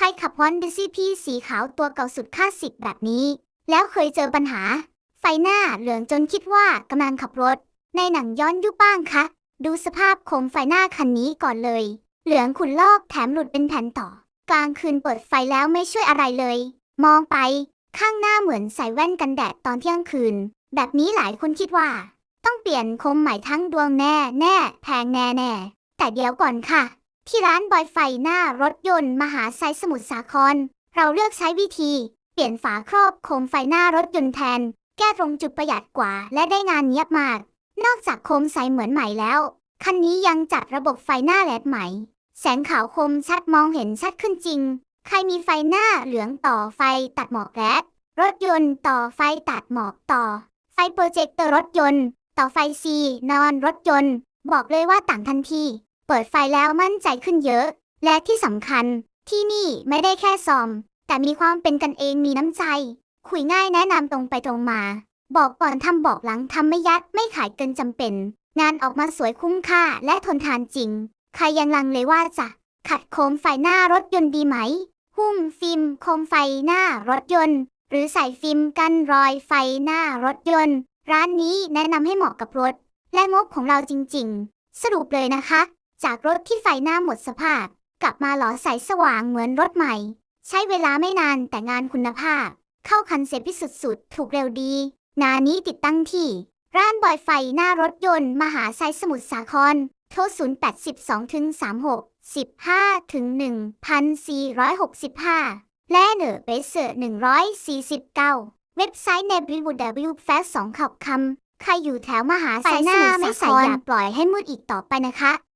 ครขับฮอนดิซี่พีสีขาวตัวเก่าสุดคลาสสิกแบบนี้ แล้วเคยเจอปัญหา ไฟหน้าเหลืองจนคิดว่ากำลังขับรถ ในหนังย้อนยุคบ้างคะ ดูสภาพโคมไฟหน้าคันนี้ก่อนเลย เหลืองขุ่นลอกแถมหลุดเป็นแผ่นต่อ กลางคืนเปิดไฟแล้วไม่ช่วยอะไรเลย มองไป ข้างหน้าเหมือนใส่แว่นกันแดดตอนเที่ยงคืน แบบนี้หลายคนคิดว่า ต้องเปลี่ยนโคมใหม่ทั้งดวงแน่แน่แพงแน่แน่แต่เดี๋ยวก่อนค่ะ ที่ร้านบอยไฟหน้ารถยนต์มหาไซสมุทรสาคร เราเลือกใช้วิธี เปลี่ยนฝาครอบโคมไฟหน้ารถยนต์แทน แก้ตรงจุดประหยัดกว่าและได้งานเนียบมาก นอกจากโคมใสเหมือนใหม่แล้ว คันนี้ยังจัดระบบไฟหน้าแลดใหม่ แสงขาวคมชัดมองเห็นชัดขึ้นจริง ใครมีไฟหน้าเหลืองต่อไฟตัดหมอกแลดรถยนต์ต่อไฟตัดหมอกต่อ ไฟโปรเจคเตอร์รถยนต์ ต่อไฟซีนอนรถยนต์ บอกเลยว่าต่างทันที เปิดไฟแล้วมั่นใจขึ้นเยอะ และที่สำคัญที่นี่ไม่ได้แค่ซอม แต่มีความเป็นกันเองมีน้ำใจ คุยง่ายแนะนำตรงไปตรงมา บอกก่อนทำบอกหลังทำไม่ยัดไม่ขายเกินจำเป็น งานออกมาสวยคุ้มค่าและทนทานจริง ใครยังลังเลยว่าจะขัดโคมไฟหน้ารถยนต์ดีไหม หุ้มฟิล์มโคมไฟหน้ารถยนต์ หรือใส่ฟิล์มกันรอยไฟหน้ารถยนต์ ร้านนี้แนะนำให้เหมาะกับรถ และงบของเราจริง ๆ สรุปเลยนะคะ จากรถที่ไฟหน้าหมดสภาพ กลับมาหล่อใสสว่างเหมือนรถใหม่ ใช้เวลาไม่นานแต่งานคุณภาพ เข้าคันเซ็ตพิสุดๆ ถูกเร็วดีงานี้ติดตั้งที่ ร้านบอยไฟหน้ารถยนต์ มหาไซสมุทรสาคร โทร 082ถึง36 15ถึง1465 และเนอร์เบเซอร์149 เว็บไซต์ www.fast 2 ขับคำใครอยู่แถวมหาไซสมุทรสาครอย่าปล่อยให้มืดอีกต่อไปนะคะ